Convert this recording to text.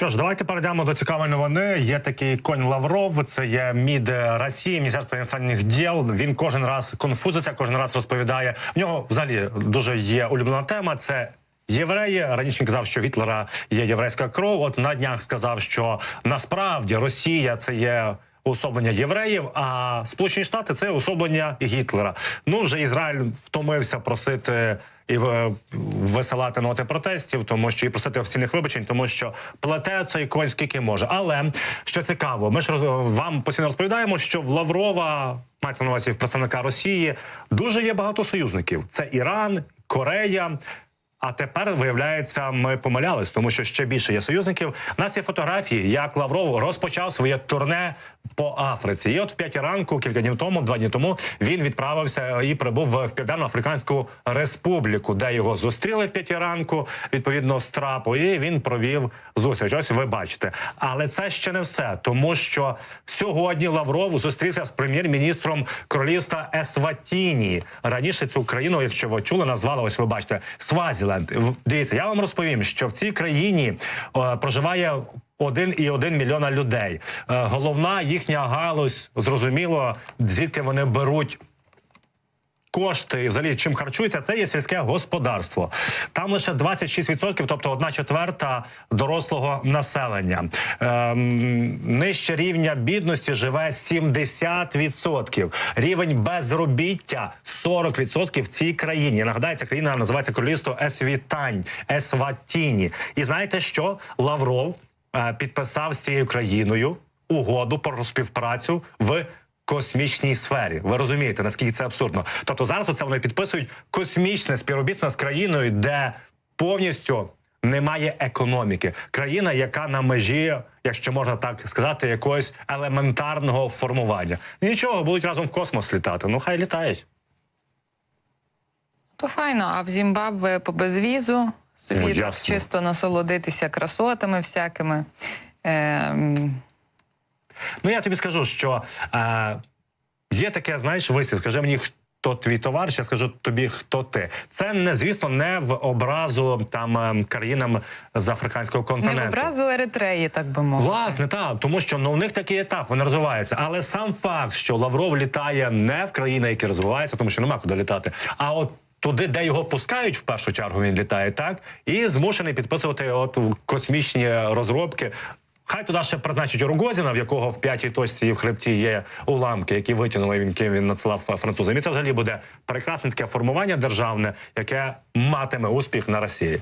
Що ж, давайте перейдемо до цікавої новини. Є такий конь Лавров. Це є МІД Росії, Міністерство іностранних діл. Він кожен раз конфузиться, кожен раз розповідає. В нього взагалі дуже є улюблена тема. Це євреї. Раніше він казав, що Вітлера є єврейська кров. От на днях сказав, що насправді Росія це є. Уособлення євреїв, а Сполучені Штати це уособлення Гітлера. Ну вже Ізраїль втомився просити і висилати ноти протестів, тому що і просити офіційних вибачень, тому що плете цей конь скільки може. Але що цікаво, ми ж вам постійно розповідаємо, що в Лаврова мається на увазі представника Росії дуже є багато союзників. Це Іран, Корея. А тепер виявляється, ми помилялись, тому що ще більше є союзників. У нас є фотографії, як Лавров розпочав своє турне по Африці. І от в п'ятій ранку, кілька днів тому, два дні тому, він відправився і прибув в Південно-Африканську Республіку, де його зустріли в п'ятій ранку, відповідно з трапу, і він провів зустріч. Ось ви бачите. Але це ще не все, тому що сьогодні Лавров зустрівся з прем'єр-міністром королівства Есватіні. Раніше цю країну, якщо ви чули, назвали ось ви бачите Свазіленд. Дивіться, я вам розповім, що в цій країні е, проживає. Один і один мільйона людей. Е, Головна їхня галузь зрозуміло, звідки вони беруть кошти взагалі чим харчуються, це є сільське господарство. Там лише 26%, тобто одна четверта дорослого населення. Ем, нижче рівня бідності живе 70%. Рівень безробіття 40% в цій країні. Нагадаю, ця країна називається Королівство Есвітань, Есватіні. І знаєте що? Лавров підписав з цією країною угоду про співпрацю в космічній сфері. Ви розумієте, наскільки це абсурдно? Тобто зараз оце вони підписують космічне співробітництво з країною, де повністю немає економіки. Країна, яка на межі, якщо можна так сказати, якогось елементарного формування. Нічого, будуть разом в космос літати. Ну хай літають. То файно, а в Зімбабве по безвізу собі Ну, так чисто насолодитися красотами всякими. Ем, Ну я тобі скажу, що е, є таке, знаєш, вислів, скажи мені, хто твій товариш, я скажу тобі, хто ти. Це не звісно не в образу там ем, країнам з африканського не континенту. в образу Еритреї, так би мовити. Власне, так, тому що ну, у них такий етап, вони розвиваються. Але сам факт, що Лавров літає не в країни, які розвиваються, тому що нема куди літати, а от. Туди, де його пускають, в першу чергу він літає так і змушений підписувати от космічні розробки. Хай туди ще призначить Рогозіна, в якого в п'ятій точці і в хребті є уламки, які витягнули він ким він надсилав французам. І це взагалі буде прекрасне таке формування державне, яке матиме успіх на Росії.